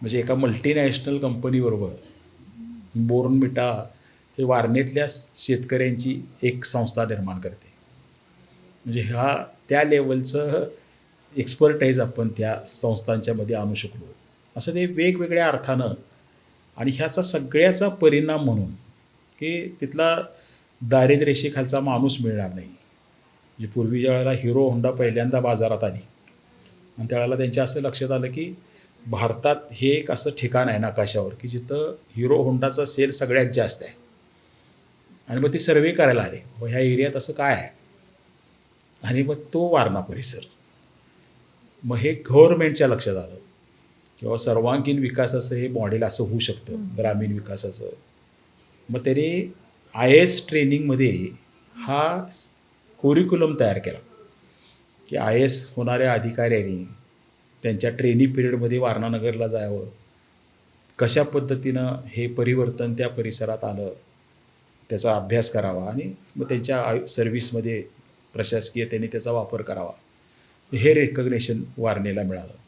म्हणजे एका मल्टीनॅशनल कंपनीबरोबर बोर्नमिटा हे वारणेतल्या शेतकऱ्यांची एक संस्था निर्माण करते. म्हणजे ह्या त्या लेवलचं एक्सपर्टाईज आपण त्या संस्थांच्यामध्ये आणू शकलो. असं ते वेगवेगळ्या अर्थानं आणि ह्याचा सगळ्याचा परिणाम म्हणून की तिथला दारिद्र्यरेषेखालचा माणूस मिळणार नाही. म्हणजे पूर्वी ज्या वेळेला हिरो होंडा पहिल्यांदा बाजारात आली आणि त्यावेळेला त्यांच्या असं लक्षात आलं की भारतात हे एक असं ठिकाण आहे नकाशावर की जिथं हिरो होंडाचा सेल सगळ्यात जास्त आहे. आणि मग ते सर्वे करायला आले व ह्या एरियात असं काय आहे? आणि मग तो वारणा परिसर. मग हे गव्हर्नमेंटच्या लक्षात आलं किंवा सर्वांगीण विकासाचं हे मॉडेल असं होऊ शकतं ग्रामीण विकासाचं. मग त्याने आय एस ट्रेनिंगमध्ये हा कोरिक्युलम तयार केला की आय एस होणाऱ्या अधिकाऱ्यांनी त्यांच्या ट्रेनिंग पिरियडमध्ये वारणानगरला जावं. कशा पद्धतीनं हे परिवर्तन त्या परिसरात आलं त्याचा अभ्यास करावा आणि मग त्यांच्या आयु सर्व्हिसमध्ये प्रशासकीय त्यांनी त्याचा वापर करावा. हे रेकग्नेशन वारणेला मिळालं.